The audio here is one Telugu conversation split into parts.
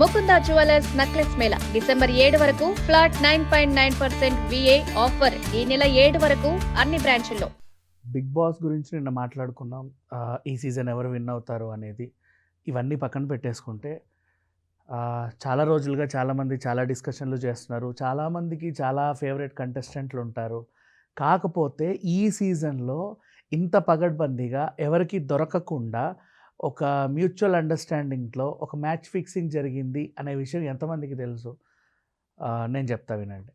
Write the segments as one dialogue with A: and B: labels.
A: Mukunda jewellers necklace mela. December ఏడు వరకు flat nine point nine percent VA offer ఈ నెల ఏడు వరకు అన్ని బ్రాంచ్ల్లో.
B: బిగ్ బాస్ గురించి నిన్న మాట్లాడుకున్నాం. ఈ సీజన్ ఎవరు విన్ అవుతారు అనేది ఇవన్నీ పక్కన పెట్టేసుకుంటే చాలా రోజులుగా చాలామంది చాలా డిస్కషన్లు చేస్తున్నారు. చాలామందికి చాలా ఫేవరెట్ కంటెస్టెంట్లు ఉంటారు. కాకపోతే ఈ సీజన్లో ఇంత పగడ్బందీగా ఎవరికి దొరకకుండా ఒక మ్యూచువల్ అండర్స్టాండింగ్లో ఒక మ్యాచ్ ఫిక్సింగ్ జరిగింది అనే విషయం ఎంతమందికి తెలుసు? నేను చెప్తా వినండి.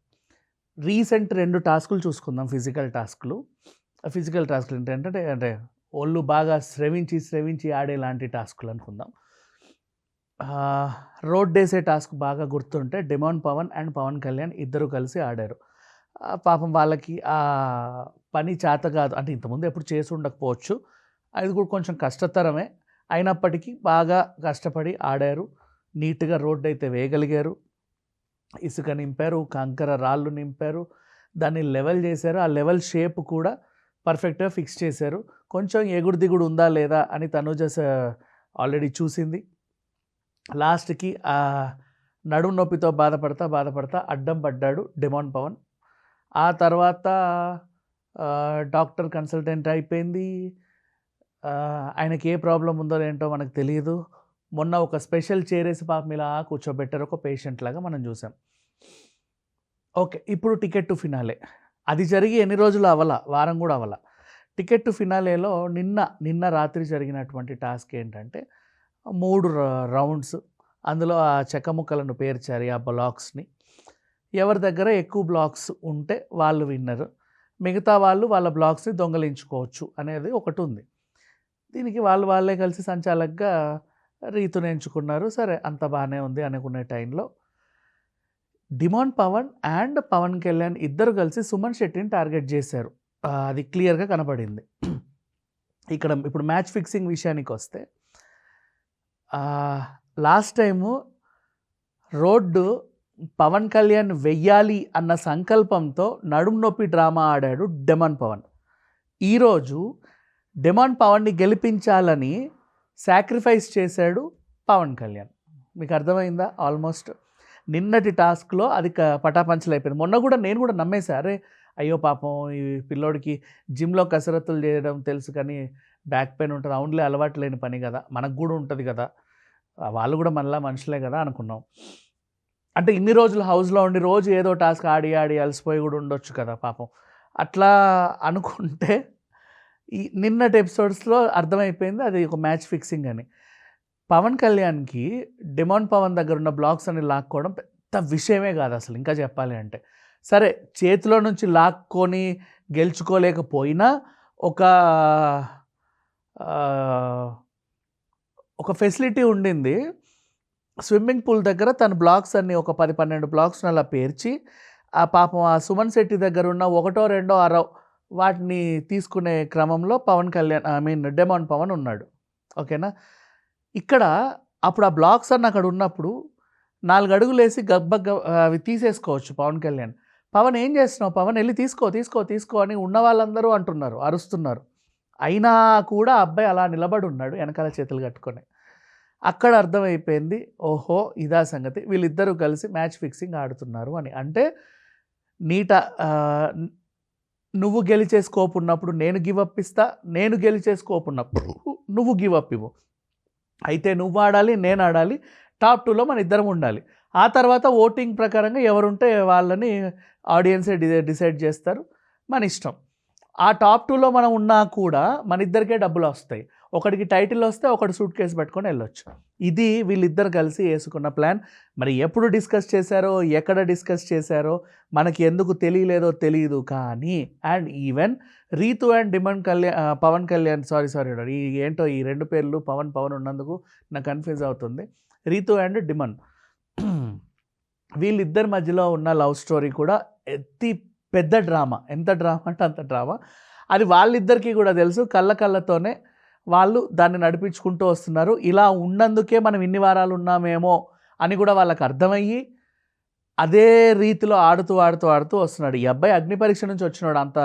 B: రీసెంట్ రెండు టాస్కులు చూసుకుందాం ఫిజికల్ టాస్క్లు. ఫిజికల్ టాస్క్లు ఏంటంటే అంటే ఒళ్ళు బాగా శ్రవించి శ్రవించి ఆడే లాంటి టాస్కులు అనుకుందాం. రోడ్ డేసే టాస్క్ బాగా గుర్తుంటే డిమాండ్ పవన్ అండ్ పవన్ కళ్యాణ్ ఇద్దరు కలిసి ఆడారు. పాపం వాళ్ళకి ఆ పని చేత కాదు అంటే ఇంతకుముందు ఎప్పుడు చేసి ఉండకపోవచ్చు. అది కూడా కొంచెం కష్టతరమే. అయినప్పటికీ బాగా కష్టపడి ఆడారు. నీట్గా రోడ్డు అయితే వేయగలిగారు. ఇసుక నింపారు కంకర రాళ్ళు నింపారు. దాన్ని లెవెల్ చేశారు. ఆ లెవెల్ షేప్ కూడా పర్ఫెక్ట్గా ఫిక్స్ చేశారు. కొంచెం ఎగుడు దిగుడు ఉందా లేదా అని తనుజ ఆల్రెడీ చూసింది. లాస్ట్కి ఆ నడుము నొప్పితో బాధపడతా బాధపడతా అడ్డం పడ్డాడు డెమాన్ పవన్. ఆ తర్వాత డాక్టర్ కన్సల్టెంట్ అయిపోయింది. ఆయనకి ఏ ప్రాబ్లం ఉందో ఏంటో మనకు తెలియదు మొన్న ఒక స్పెషల్ చేరేసి పాపం ఇలా కూర్చోబెట్టారు. ఒక పేషెంట్ లాగా మనం చూసాం. ఓకే ఇప్పుడు టికెట్ టు ఫినాలే. అది జరిగి ఎన్ని రోజులు అవ్వాల? వారం కూడా అవ్వాల. టికెట్ టు ఫినాలేలో నిన్న నిన్న రాత్రి జరిగినటువంటి టాస్క్ ఏంటంటే మూడు రౌండ్స్. అందులో ఆ చెక్క ముక్కలను పేర్చారు ఆ బ్లాక్స్ని. ఎవరి దగ్గర ఎక్కువ బ్లాక్స్ ఉంటే వాళ్ళు విన్నరు. మిగతా వాళ్ళు వాళ్ళ బ్లాక్స్ని దొంగలించుకోవచ్చు అనేది ఒకటి ఉంది. దీనికి వాళ్ళు వాళ్ళే కలిసి సంచాలకుగా రీతుని ఎంచుకున్నారు. సరే అంత బాగానే ఉంది అనుకునే టైంలో డిమాన్ పవన్ అండ్ పవన్ కళ్యాణ్ ఇద్దరు కలిసి సుమన్ శెట్టిని టార్గెట్ చేశారు. అది క్లియర్గా కనపడింది. ఇక్కడ ఇప్పుడు మ్యాచ్ ఫిక్సింగ్ విషయానికి వస్తే last time road Pavan Kalyan వెయ్యాలి అన్న సంకల్పంతో నడుము నొప్పి డ్రామా ఆడాడు డెమన్ పవన్. ఈరోజు డిమాండ్ పవన్ని గెలిపించాలని సాక్రిఫైస్ చేశాడు పవన్ కళ్యాణ్. మీకు అర్థమైందా? ఆల్మోస్ట్ నిన్నటి టాస్క్లో అది క- పటాపంచలు అయిపోయింది మొన్న కూడా నేను కూడా నమ్మేశా అరే అయ్యో పాపం ఈ పిల్లోడికి జిమ్లో కసరత్తులు చేయడం తెలుసు కానీ బ్యాక్ పెయిన్ ఉంటుంది అవునులే అలవాటు లేని పని కదా మనకు కూడా ఉంటుంది కదా వాళ్ళు కూడా మనలా మనుషులే కదా అనుకున్నాం. అంటే ఇన్ని రోజులు హౌస్లో ఉండి రోజు ఏదో టాస్క్ ఆడి ఆడి అలసిపోయి కూడా ఉండొచ్చు కదా పాపం. అట్లా అనుకుంటే ఈ నిన్నటి ఎపిసోడ్స్లో అర్థమైపోయింది అది ఒక మ్యాచ్ ఫిక్సింగ్ అని. పవన్ కళ్యాణ్కి డిమాండ్ పవన్ దగ్గర ఉన్న బ్లాక్స్ అని లాక్కోవడం పెద్ద విషయమే కాదు అసలు ఇంకా చెప్పాలి అంటే. సరే చేతిలో నుంచి లాక్కొని గెలుచుకోలేకపోయినా ఒక ఒక ఫెసిలిటీ ఉండింది. స్విమ్మింగ్ పూల్ దగ్గర తన బ్లాక్స్ అన్ని ఒక పది పన్నెండు బ్లాక్స్ని అలా పేర్చి ఆ పాపం ఆ సుమన్ శెట్టి దగ్గర ఉన్న ఒకటో రెండో అరవ్ వాటిని తీసుకునే క్రమంలో Pavan Kalyan I mean Demon Pavan ఉన్నాడు. ఓకేనా? ఇక్కడ అప్పుడు ఆ బ్లాక్స్ అన్న అక్కడ ఉన్నప్పుడు నాలుగు అడుగులు వేసి గబ్బగ్గ అవి తీసేసుకోవచ్చు పవన్ కళ్యాణ్. పవన్ ఏం చేస్తున్నావు? పవన్ వెళ్ళి తీసుకో తీసుకో తీసుకో అని ఉన్న వాళ్ళందరూ అంటున్నారు అరుస్తున్నారు. అయినా కూడా అబ్బాయి అలా నిలబడి ఉన్నాడు వెనకాల చేతులు కట్టుకొని. అక్కడ అర్థమైపోయింది ఓహో ఇదా సంగతి. వీళ్ళిద్దరూ కలిసి మ్యాచ్ ఫిక్సింగ్ ఆడుతున్నారు అని. అంటే నీట నువ్వు గెలిచే స్కోప్ ఉన్నప్పుడు నేను గివ్ ఇస్తా నేను గెలిచే స్కోప్ ఉన్నప్పుడు నువ్వు గివ్ ఇవ్వు. అయితే నువ్వు ఆడాలి నేను ఆడాలి టాప్ టూలో మన ఇద్దరం ఉండాలి. ఆ తర్వాత ఓటింగ్ ప్రకారంగా ఎవరుంటే వాళ్ళని ఆడియన్సే డి డిసైడ్ చేస్తారు. మన ఇష్టం. ఆ టాప్ టూలో మనం ఉన్నా కూడా మన ఇద్దరికే డబ్బులు వస్తాయి. ఒకడికి టైటిల్ వస్తే ఒకటి సూట్ కేసు పెట్టుకొని వెళ్ళొచ్చు. ఇది వీళ్ళిద్దరు కలిసి వేసుకున్న ప్లాన్ మరి ఎప్పుడు డిస్కస్ చేశారో ఎక్కడ డిస్కస్ చేశారో మనకి ఎందుకు తెలియలేదో తెలియదు కానీ and even Ritu and Demon Kalyan Pavan Kalyan sorry sorry ఈ ఏంటో ఈ రెండు పేర్లు పవన్ పవన్ ఉన్నందుకు నాకు కన్ఫ్యూజ్ అవుతుంది. Ritu and Demon. వీళ్ళిద్దరి మధ్యలో ఉన్న లవ్ స్టోరీ కూడా ఎత్తి పెద్ద డ్రామా ఎంత డ్రామా అంటే అంత డ్రామా అది వాళ్ళిద్దరికీ కూడా తెలుసు. కళ్ళ కళ్ళతోనే వాళ్ళు దాన్ని నడిపించుకుంటూ వస్తున్నారు. ఇలా ఉన్నందుకే మనం ఇన్ని వారాలు ఉన్నామేమో అని కూడా వాళ్ళకి అర్థమయ్యి అదే రీతిలో ఆడుతూ ఆడుతూ ఆడుతూ వస్తున్నాడు. ఈ అబ్బాయి అగ్ని పరీక్ష నుంచి వచ్చినాడు అంత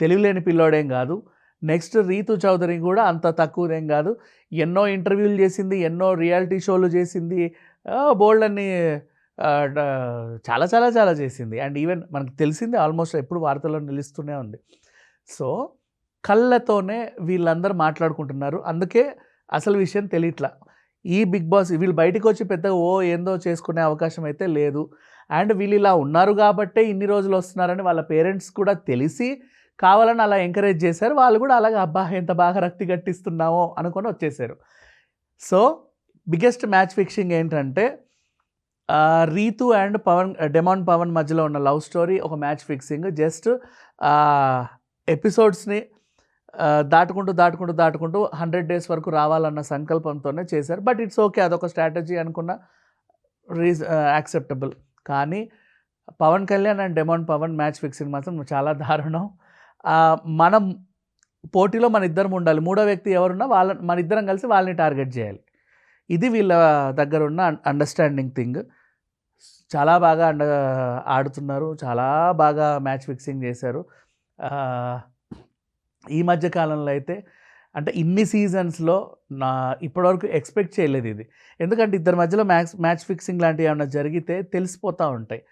B: తెలివిలేని పిల్లోడేం కాదు. నెక్స్ట్ రీతు చౌదరి కూడా అంత తక్కువదేం కాదు. ఎన్నో ఇంటర్వ్యూలు చేసింది ఎన్నో రియాలిటీ షోలు చేసింది బోల్డ్ అన్ని చాలా చాలా చాలా చేసింది. అండ్ ఈవెన్ మనకు తెలిసింది ఆల్మోస్ట్ ఎప్పుడు వార్తల్లో నిలుస్తూనే ఉంది. సో కళ్ళతోనే వీళ్ళందరూ మాట్లాడుకుంటున్నారు. అందుకే అసలు విషయం తెలియట్లా. ఈ బిగ్ బాస్ వీళ్ళు బయటకు వచ్చి పెద్దగా ఓ ఏందో చేసుకునే అవకాశం అయితే లేదు. అండ్ వీళ్ళు ఇలా ఉన్నారు కాబట్టే ఇన్ని రోజులు వస్తున్నారని వాళ్ళ పేరెంట్స్ కూడా తెలిసి కావాలని అలా ఎంకరేజ్ చేశారు. వాళ్ళు కూడా అలాగే అబ్బా ఎంత బాగా రక్తి గట్టిస్తున్నామో అనుకొని వచ్చేసారు. సో బిగ్గెస్ట్ మ్యాచ్ ఫిక్సింగ్ ఏంటంటే రీతు అండ్ పవన్ డెమాన్ పవన్ మధ్యలో ఉన్న లవ్ స్టోరీ ఒక మ్యాచ్ ఫిక్సింగ్. జస్ట్ ఎపిసోడ్స్ని దాటుకుంటూ దాటుకుంటూ దాటుకుంటూ హండ్రెడ్ డేస్ వరకు రావాలన్న సంకల్పంతోనే చేశారు. బట్ ఇట్స్ ఓకే అదొక స్ట్రాటజీ అనుకున్న రీజ్ యాక్సెప్టబుల్. కానీ Pavan Kalyan and Demon Pavan match fixing మాత్రం చాలా దారుణం. మనం పోటీలో మన ఇద్దరం ఉండాలి. మూడో వ్యక్తి ఎవరున్నా వాళ్ళ మన ఇద్దరం కలిసి వాళ్ళని టార్గెట్ చేయాలి. ఇది వీళ్ళ దగ్గర ఉన్న అండర్స్టాండింగ్ థింగ్ చాలా బాగా అండ ఆడుతున్నారు. చాలా బాగా మ్యాచ్ ఫిక్సింగ్ చేశారు. ఈ మధ్య కాలంలో అయితే అంటే ఇన్ని సీజన్స్లో నా ఇప్పటివరకు ఎక్స్పెక్ట్ చేయలేదు ఇది. ఎందుకంటే ఇద్దరి మధ్యలో మ్యాచ్ మ్యాచ్ ఫిక్సింగ్ లాంటివి ఏమైనా జరిగితే తెలిసిపోతూ ఉంటాయి.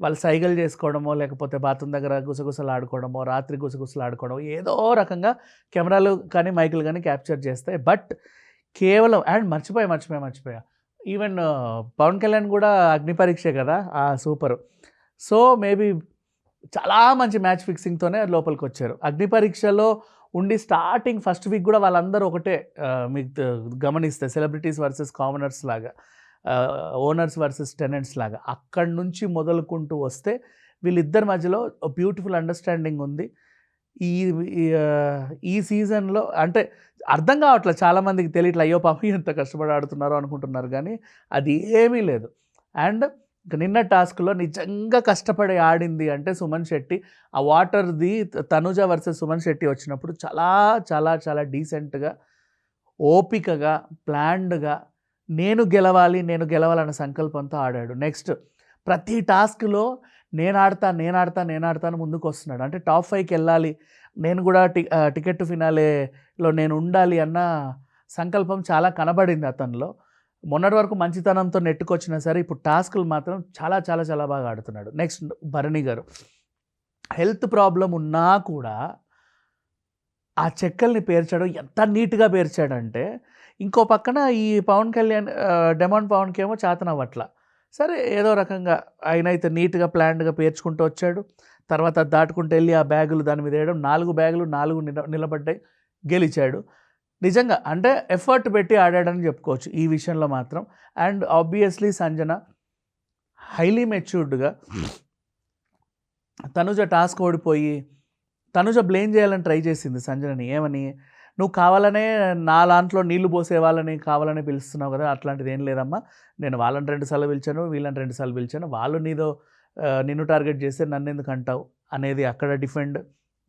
B: వాళ్ళు సైగలు చేసుకోవడమో లేకపోతే బాత్రూమ్ దగ్గర గుసగుసలు ఆడుకోవడమో రాత్రి గుసగుసలు ఆడుకోవడం ఏదో రకంగా కెమెరాలు కానీ మైకులు కానీ క్యాప్చర్ చేస్తాయి బట్ కేవలం అండ్ మర్చిపోయా మర్చిపోయా మర్చిపోయా. ఈవెన్ పవన్ కళ్యాణ్ కూడా అగ్ని పరీక్షే కదా ఆ సూపర్. సో మేబీ చాలా మంచి మ్యాచ్ ఫిక్సింగ్తోనే లోపలికి వచ్చారు అగ్ని పరీక్షలో ఉండి స్టార్టింగ్ ఫస్ట్ వీక్ కూడా వాళ్ళందరూ ఒకటే మీకు గమనిస్తే సెలబ్రిటీస్ వర్సెస్ కామనర్స్ లాగా ఓనర్స్ వర్సెస్ టెనెంట్స్ లాగా అక్కడి నుంచి మొదలుకుంటూ వస్తే వీళ్ళిద్దరి మధ్యలో బ్యూటిఫుల్ అండర్స్టాండింగ్ ఉంది. ఈ ఈ, సీజన్లో అంటే అర్థం కావట్లేదు చాలామందికి తెలియట్లే అయ్యో పాపం ఎంత కష్టపడి ఆడుతున్నారో అనుకుంటున్నారు కానీ అది ఏమీ లేదు. అండ్ నిన్న టాస్క్లో నిజంగా కష్టపడి ఆడింది అంటే సుమన్ శెట్టి. ఆ వాటర్ది తనుజ వర్సెస్ సుమన్ శెట్టి వచ్చినప్పుడు చాలా చాలా చాలా డీసెంట్గా ఓపికగా ప్లాన్డ్గా నేను గెలవాలి నేను గెలవాలన్న సంకల్పంతో ఆడాడు. నెక్స్ట్ ప్రతి టాస్క్లో నేను ఆడతా నేను ఆడతా నేను ఆడతాను ముందుకు వస్తున్నాడు అంటే టాప్ ఫైవ్కి వెళ్ళాలి నేను కూడా టి టికెట్ ఫినాలేలో నేను ఉండాలి అన్న సంకల్పం చాలా కనబడింది అతనిలో. మొన్నటి వరకు మంచితనంతో నెట్టుకొచ్చినా సరే ఇప్పుడు టాస్కులు మాత్రం చాలా చాలా చాలా బాగా ఆడుతున్నాడు. Next Bharani garu. Health problem ఉన్నా కూడా ఆ చెక్కల్ని పేర్చడం ఎంత నీట్గా పేర్చాడంటే ఇంకో పక్కన ఈ పవన్ కళ్యాణ్ డెమాండ్ పవన్కి ఏమో చేతనవ్వట్ల సరే ఏదో రకంగా ఆయన అయితే నీట్గా ప్లాన్డ్గా పేర్చుకుంటూ వచ్చాడు. తర్వాత దాటుకుంటూ వెళ్ళి ఆ బ్యాగులు దాని మీద వేయడం నాలుగు బ్యాగులు నాలుగు నిల నిలబడ్డాయి గెలిచాడు. నిజంగా అంటే ఎఫర్ట్ పెట్టి ఆడాడని చెప్పుకోవచ్చు ఈ విషయంలో మాత్రం. అండ్ ఆబ్వియస్లీ సంజన హైలీ మెచ్యూర్డ్గా తనుజ టాస్క్ ఓడిపోయి తనుజ బ్లేమ్ చేయాలని ట్రై చేసింది సంజనని. ఏమని? నువ్వు కావాలనే నా దాంట్లో నీళ్ళు పోసే వాళ్ళని కావాలని పిలుస్తున్నావు కదా అట్లాంటిది ఏం లేదమ్మా. నేను వాళ్ళని రెండు సార్లు పిలిచాను వీళ్ళని రెండు సార్లు పిలిచాను. వాళ్ళు నీదో నిన్ను టార్గెట్ చేస్తే నన్ను ఎందుకు అంటావు అనేది అక్కడ డిఫెండ్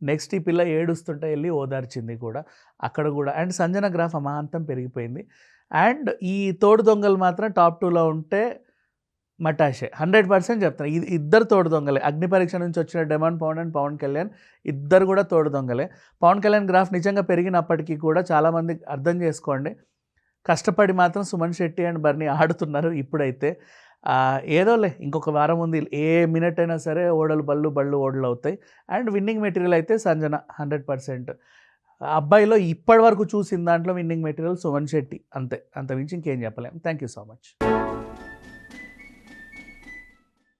B: నెక్స్ట్ ఈ పిల్ల ఏడుస్తుంటే వెళ్ళి ఓదార్చింది కూడా. అక్కడ కూడా. అండ్ సంజన గ్రాఫ్ అమాంతం పెరిగిపోయింది. అండ్ ఈ తోడు దొంగలు మాత్రం టాప్ టూలో ఉంటే మటాషే. హండ్రెడ్ పర్సెంట్ చెప్తాను ఇది ఇద్దరు తోడు దొంగలే. అగ్ని పరీక్ష నుంచి వచ్చిన డెమాన్ పవన్ అండ్ పవన్ కళ్యాణ్ ఇద్దరు కూడా తోడు దొంగలే. పవన్ కళ్యాణ్ గ్రాఫ్ నిజంగా పెరిగినప్పటికీ కూడా చాలామంది అర్థం చేసుకోండి. కష్టపడి మాత్రం సుమన్ శెట్టి అండ్ బర్ని ఆడుతున్నారు ఇప్పుడైతే. ఏదోలే ఇంకొక వారం ఉంది. ఏ మినిట్ అయినా సరే ఓడలు బళ్ళు బళ్ళు ఓడలు అవుతాయి. అండ్ విన్నింగ్ మెటీరియల్ అయితే సంజన హండ్రెడ్ పర్సెంట్. అబ్బాయిలో ఇప్పటి వరకు చూసిన దాంట్లో విన్నింగ్ మెటీరియల్ సుమన్ శెట్టి అంతే. అంత మించి ఇంకేం చెప్పలేం. Thank you so much.